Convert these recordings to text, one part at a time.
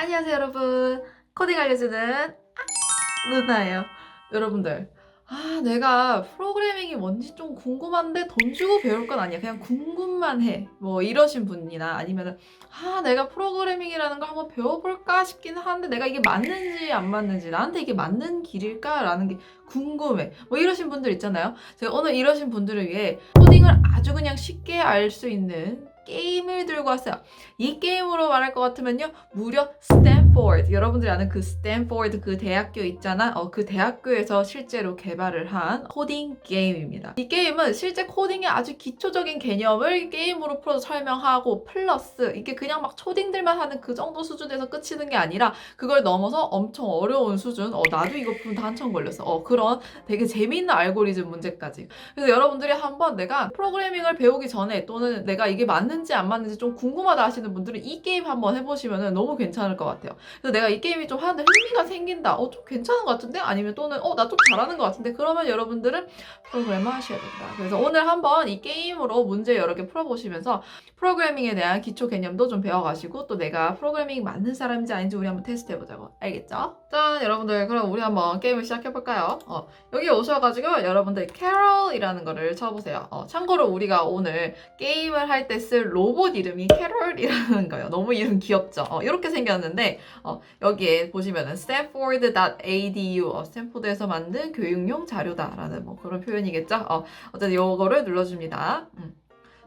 안녕하세요 여러분. 코딩 알려주는 아, 누나예요. 여러분들 아 내가 프로그래밍이 뭔지 좀 궁금한데 돈 주고 배울 건 아니야. 그냥 궁금만 해 뭐 이러신 분이나 아니면은 아 내가 프로그래밍이라는 걸 한번 배워볼까 싶긴 한데 내가 이게 맞는지 안 맞는지 나한테 이게 맞는 길일까 라는 게 궁금해. 뭐 이러신 분들 있잖아요. 제가 오늘 이러신 분들을 위해 코딩을 아주 그냥 쉽게 알 수 있는 게임을 들고 왔어요. 이 게임으로 말할 것 같으면요. 무려 스 탠포드 여러분들이 아는 그 스탠포드 그 대학교 있잖아? 어, 그 대학교에서 실제로 개발을 한 코딩 게임입니다. 이 게임은 실제 코딩의 아주 기초적인 개념을 게임으로 풀어서 설명하고 플러스 이게 그냥 막 초딩들만 하는 그 정도 수준에서 끝이는 게 아니라 그걸 넘어서 엄청 어려운 수준. 어 나도 이거 푸는데 한참 걸렸어. 어 그런 되게 재미있는 알고리즘 문제까지. 그래서 여러분들이 한번 내가 프로그래밍을 배우기 전에 또는 내가 이게 맞는지 안 맞는지 좀 궁금하다 하시는 분들은 이 게임 한번 해보시면 너무 괜찮을 것 같아요. 그래서 내가 이 게임이 좀 하는데 흥미가 생긴다. 어, 좀 괜찮은 것 같은데? 아니면 또는 어, 나 좀 잘하는 것 같은데? 그러면 여러분들은 프로그래머 하셔야 된다. 그래서 오늘 한번 이 게임으로 문제 여러 개 풀어보시면서 프로그래밍에 대한 기초 개념도 좀 배워가시고 또 내가 프로그래밍 맞는 사람인지 아닌지 우리 한번 테스트 해보자고. 알겠죠? 짠! 여러분들 그럼 우리 한번 게임을 시작해볼까요? 어, 여기 오셔가지고 여러분들 캐럴이라는 거를 쳐보세요. 어, 참고로 우리가 오늘 게임을 할 때 쓸 로봇 이름이 캐럴이라는 거예요. 너무 이름 귀엽죠? 어, 이렇게 생겼는데 어, 여기에 보시면은 stanford.edu 어, 스탠포드에서 만든 교육용 자료다라는 뭐 그런 표현이겠죠? 어, 어쨌든 요거를 눌러줍니다. 음.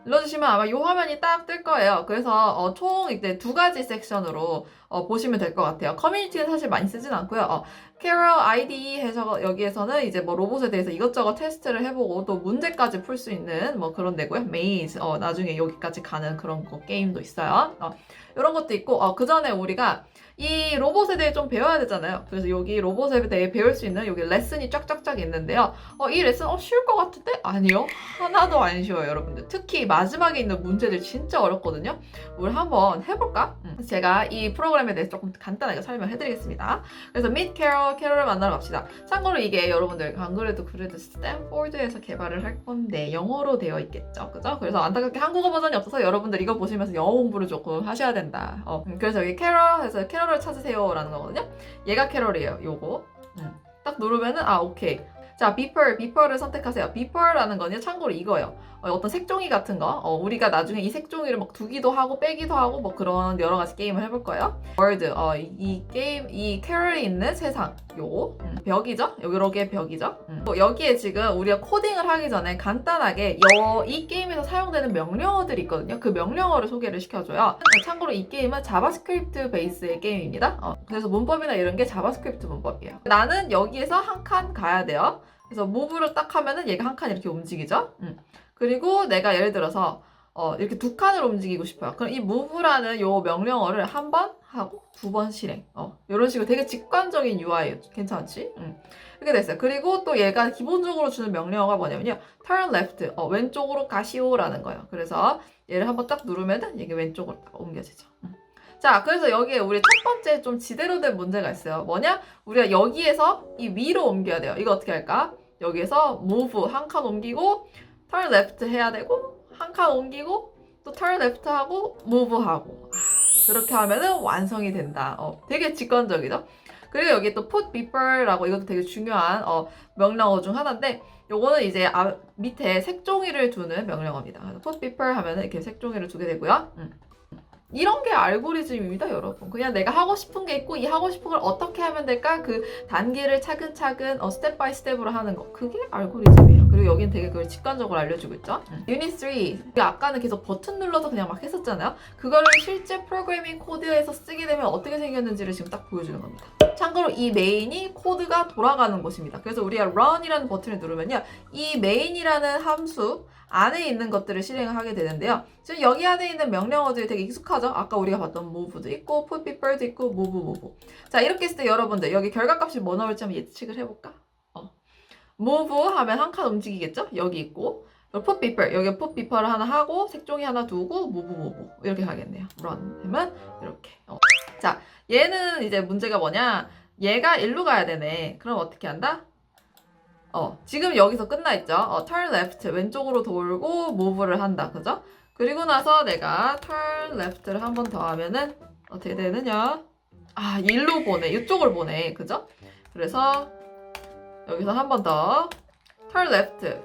눌러주시면 아마 요 화면이 딱 뜰 거예요. 그래서 어, 총 이제 두 가지 섹션으로 어, 보시면 될 것 같아요. 커뮤니티는 사실 많이 쓰진 않고요. 어, 캐럴 IDE 해서 여기에서는 이제 뭐 로봇에 대해서 이것저것 테스트를 해보고 또 문제까지 풀 수 있는 뭐 그런 데고요. 메이즈 어, 나중에 여기까지 가는 그런 거 게임도 있어요. 어, 이런 것도 있고 어, 그 전에 우리가 이 로봇에 대해 좀 배워야 되잖아요. 그래서 여기 로봇에 대해 배울 수 있는 여기 레슨이 쫙쫙쫙 있는데요. 어, 이 레슨 어, 쉬울 것 같은데? 아니요. 하나도 안 쉬워요, 여러분들. 특히 마지막에 있는 문제들 진짜 어렵거든요. 우리 한번 해볼까? 음. 제가 이 프로그램 에 대해서 조금 간단하게 설명해드리겠습니다. 그래서 밋 캐럴, 캐럴을 만나러 갑시다. 참고로 이게 여러분들 안 그래도 그래도 스탠포드에서 개발을 할 건데 영어로 되어 있겠죠, 그죠? 그래서 안타깝게 한국어 버전이 없어서 여러분들 이거 보시면서 영어 공부를 조금 하셔야 된다. 어, 음, 그래서 여기 캐럴 해서 캐럴을 찾으세요라는 거거든요. 얘가 캐럴이에요, 요거. 음. 딱 누르면은 아 오케이. 자, 비펄, 비펄을 선택하세요. 비펄라는 거는 참고로 이거예요. 어, 떤 색종이 같은 거. 어, 우리가 나중에 이 색종이를 막 두기도 하고 빼기도 하고 뭐 그런 여러 가지 게임을 해볼 거예요. 월드, 어, 이, 이 게임, 이 캐럴이 있는 세상. 요거. 음, 벽이죠? 요렇게 벽이죠? 음. 또 여기에 지금 우리가 코딩을 하기 전에 간단하게 여, 이 게임에서 사용되는 명령어들이 있거든요. 그 명령어를 소개를 시켜줘요. 참고로 이 게임은 자바스크립트 베이스의 게임입니다. 어, 그래서 문법이나 이런 게 자바스크립트 문법이에요. 나는 여기에서 한 칸 가야 돼요. 그래서 무브를 딱 하면은 얘가 한 칸 이렇게 움직이죠. 음. 그리고 내가 예를 들어서 어, 이렇게 두 칸을 움직이고 싶어요. 그럼 이 move라는 요 명령어를 한 번 하고 두 번 실행. 어, 이런 식으로 되게 직관적인 UI 괜찮지? 음. 이렇게 됐어요. 그리고 또 얘가 기본적으로 주는 명령어가 뭐냐면요. turn left. 어, 왼쪽으로 가시오라는 거예요. 그래서 얘를 한번 딱 누르면은 이게 왼쪽으로 딱 옮겨지죠. 음. 자, 그래서 여기에 우리 첫 번째 좀 지대로 된 문제가 있어요. 뭐냐? 우리가 여기에서 이 위로 옮겨야 돼요. 이거 어떻게 할까? 여기에서 move 한 칸 옮기고 turn left 해야 되고 한 칸 옮기고 또 turn left 하고 move 하고 아, 그렇게 하면은 완성이 된다. 어, 되게 직관적이죠? 그리고 여기 또 put beeper라고 이것도 되게 중요한 어, 명령어 중 하나인데 요거는 이제 아, 밑에 색종이를 두는 명령어입니다. 그래서 put beeper 하면은 이렇게 색종이를 두게 되고요. 음. 이런 게 알고리즘입니다, 여러분. 그냥 내가 하고 싶은 게 있고 이 하고 싶은 걸 어떻게 하면 될까? 그 단계를 차근차근 어, 스텝 바이 스텝으로 하는 거. 그게 알고리즘이에요. 그리고 여긴 되게 그걸 직관적으로 알려주고 있죠. 음. 유닛 3. 이게 아까는 계속 버튼 눌러서 그냥 막 했었잖아요. 그거를 실제 프로그래밍 코드에서 쓰게 되면 어떻게 생겼는지를 지금 딱 보여주는 겁니다. 참고로 이 메인이 코드가 돌아가는 곳입니다. 그래서 우리가 run이라는 버튼을 누르면요. 이 main이라는 함수 안에 있는 것들을 실행을 하게 되는데요. 지금 여기 안에 있는 명령어들이 되게 익숙하죠? 아까 우리가 봤던 move도 있고, put beeper도 있고, move, move. 자, 이렇게 했을 때 여러분들 여기 결과값이 뭐 나올지 한번 예측을 해볼까? 어. move 하면 한 칸 움직이겠죠? 여기 있고, put beeper, 여기 put beeper를 하나 하고, 색종이 하나 두고, move, move. 이렇게 가겠네요. run 하면 이렇게. 어. 자, 얘는 이제 문제가 뭐냐? 얘가 일로 가야 되네. 그럼 어떻게 한다? 어, 지금 여기서 끝나 있죠? 어, turn left, 왼쪽으로 돌고 move를 한다. 그죠? 그리고 나서 내가 turn left를 한 번 더 하면은 어떻게 되느냐? 아 일로 보내 이쪽을 보내 그죠? 그래서 여기서 한 번 더 turn left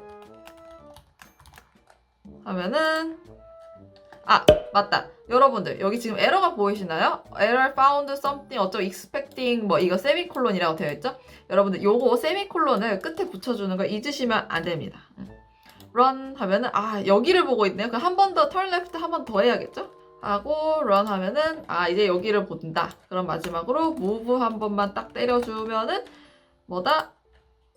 하면은 아 맞다 여러분들 여기 지금 에러가 보이시나요? error found something 어쩌고 expecting 뭐 이거 세미콜론이라고 되어 있죠? 여러분들 요거 세미콜론을 끝에 붙여주는 거 잊으시면 안 됩니다. 음. run 하면은 아 여기를 보고 있네요. 그럼 한 번 더 turn left 한 번 더 해야겠죠? 하고 run 하면은 아 이제 여기를 본다. 그럼 마지막으로 move 한 번만 딱 때려주면은 뭐다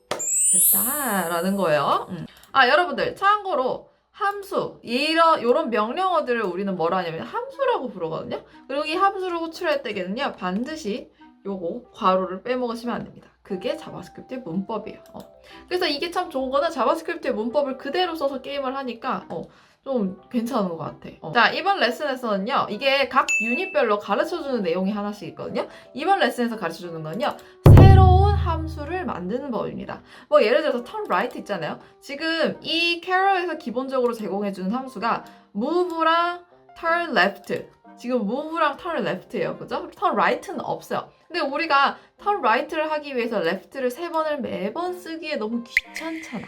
됐다 라는 거예요. 음. 아 여러분들 참고로 함수 이런 요런 명령어들을 우리는 뭐라 하냐면 함수라고 부르거든요. 그리고 이 함수를 호출할 때에는요 반드시 요거 괄호를 빼먹으시면 안 됩니다. 그게 자바스크립트의 문법이에요. 어. 그래서 이게 참 좋은 거는 자바스크립트의 문법을 그대로 써서 게임을 하니까 어, 좀 괜찮은 것 같아. 어. 자, 이번 레슨에서는요, 이게 각 유닛별로 가르쳐주는 내용이 하나씩 있거든요. 이번 레슨에서 가르쳐주는 건요, 새로운 함수를 만드는 법입니다. 뭐 예를 들어서 turn right 있잖아요. 지금 이 캐럴에서 기본적으로 제공해주는 함수가 move랑 turn left. 지금 move랑 turn left예요. 그죠? turn right는 없어요. 근데 우리가 turn right를 하기 위해서 left를 세 번을 매번 쓰기에 너무 귀찮잖아.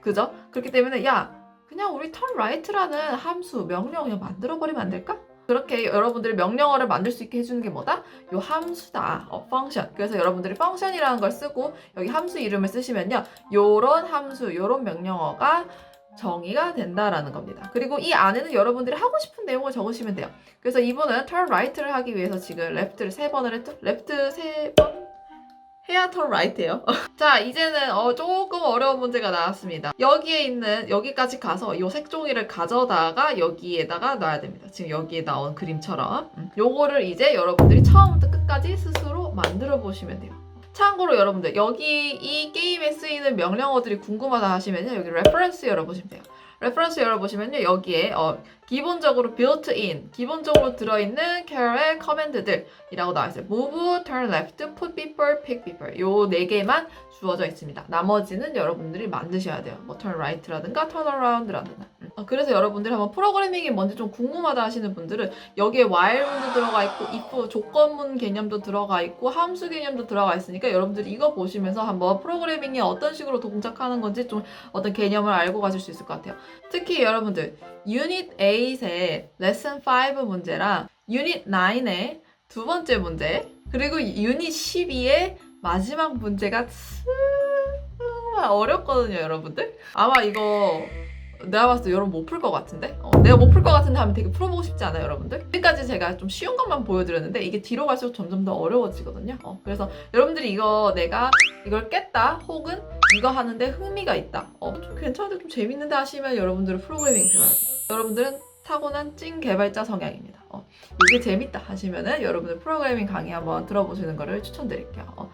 그죠? 그렇기 때문에 야 그냥 우리 turn right라는 함수 명령 그냥 만들어 버리면 안 될까? 그렇게 여러분들이 명령어를 만들 수 있게 해주는 게 뭐다? 요 함수다. 어, function. 그래서 여러분들이 function이라는 걸 쓰고 여기 함수 이름을 쓰시면요. 요런 함수, 요런 명령어가 정의가 된다라는 겁니다. 그리고 이 안에는 여러분들이 하고 싶은 내용을 적으시면 돼요. 그래서 이분은 turn right를 하기 위해서 지금 left를 세 번을 했죠? left 세 번? 해야 turn right예요. 자, 이제는 어, 조금 어려운 문제가 나왔습니다. 여기에 있는 여기까지 가서 이 색종이를 가져다가 여기에다가 놔야 됩니다. 지금 여기에 나온 그림처럼. 음. 요거를 이제 여러분들이 처음부터 끝까지 스스로 만들어 보시면 돼요. 참고로 여러분들 여기 이 게임에 쓰이는 명령어들이 궁금하다 하시면요 여기 레퍼런스 열어보시면 돼요. 레퍼런스 열어보시면요 여기에 어, 기본적으로 built-in 기본적으로 들어있는 캐럴의 커맨드들이라고 나와 있어요. move, turn left, put people, pick people 요 네 개만 주어져 있습니다. 나머지는 여러분들이 만드셔야 돼요. 뭐 turn right라든가 turn around라든가. 음. 어, 그래서 여러분들이 한번 프로그래밍이 뭔지 좀 궁금하다 하시는 분들은 여기에 while문도 들어가 있고 if 조건문 개념도 들어가 있고 함수 개념도 들어가 있으니까 여러분들이 이거 보시면서 한번 프로그래밍이 어떤 식으로 동작하는 건지 좀 어떤 개념을 알고 가실 수 있을 것 같아요. 특히 여러분들 유닛 8의 레슨 5 문제랑 유닛 9의 두 번째 문제 그리고 유닛 12의 마지막 문제가 정말 어렵거든요 여러분들 아마 이거 내가 봤을 때 여러분 못 풀 것 같은데? 어, 내가 못 풀 것 같은데 하면 되게 풀어보고 싶지 않아요, 여러분들? 지금까지 제가 좀 쉬운 것만 보여드렸는데 이게 뒤로 갈수록 점점 더 어려워지거든요. 어, 그래서 여러분들이 이거 내가 이걸 깼다 혹은 이거 하는데 흥미가 있다. 어, 좀 괜찮은데 좀 재밌는데 하시면 여러분들은 프로그래밍 배워야 돼요. 여러분들은 타고난 찐 개발자 성향입니다. 어, 이게 재밌다 하시면은 여러분들 프로그래밍 강의 한번 들어보시는 거를 추천드릴게요. 어,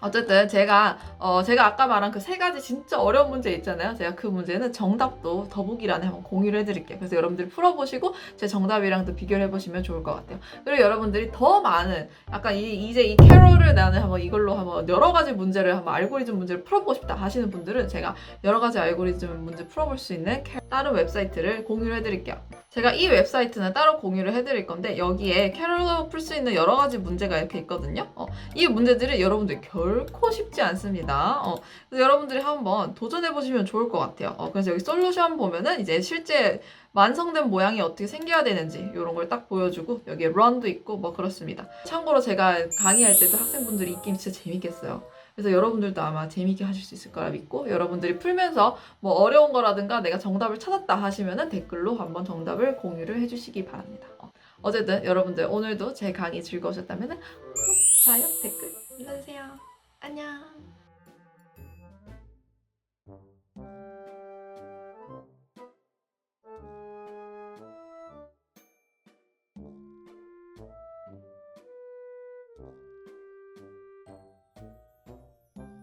어쨌든 제가 어 제가 아까 말한 그 세 가지 진짜 어려운 문제 있잖아요. 제가 그 문제는 정답도 더보기란에 한번 공유를 해드릴게요. 그래서 여러분들이 풀어보시고 제 정답이랑도 비교를 해보시면 좋을 것 같아요. 그리고 여러분들이 더 많은 약간 이, 이제 이 캐롤을 나는 한번 이걸로 한번 여러 가지 문제를 한번 알고리즘 문제를 풀어보고 싶다 하시는 분들은 제가 여러 가지 알고리즘 문제 풀어볼 수 있는 캐- 다른 웹사이트를 공유를 해드릴게요. 제가 이 웹사이트는 따로 공유를 해드릴 건데 여기에 캐롤로 풀 수 있는 여러 가지 문제가 이렇게 있거든요. 어, 이 문제들이 여러분들 결코 쉽지 않습니다. 어, 그래서 여러분들이 한번 도전해 보시면 좋을 것 같아요. 어, 그래서 여기 솔루션 보면은 이제 실제 완성된 모양이 어떻게 생겨야 되는지 이런 걸 딱 보여주고 여기에 run도 있고 뭐 그렇습니다. 참고로 제가 강의할 때도 학생분들이 이 게임 진짜 재밌겠어요. 그래서 여러분들도 아마 재밌게 하실 수 있을 거라 믿고 여러분들이 풀면서 뭐 어려운 거라든가 내가 정답을 찾았다 하시면은 댓글로 한번 정답을 공유를 해주시기 바랍니다. 어, 어쨌든 여러분들 오늘도 제 강의 즐거우셨다면 구독, 좋아요, 댓글 눌러주세요. 안녕.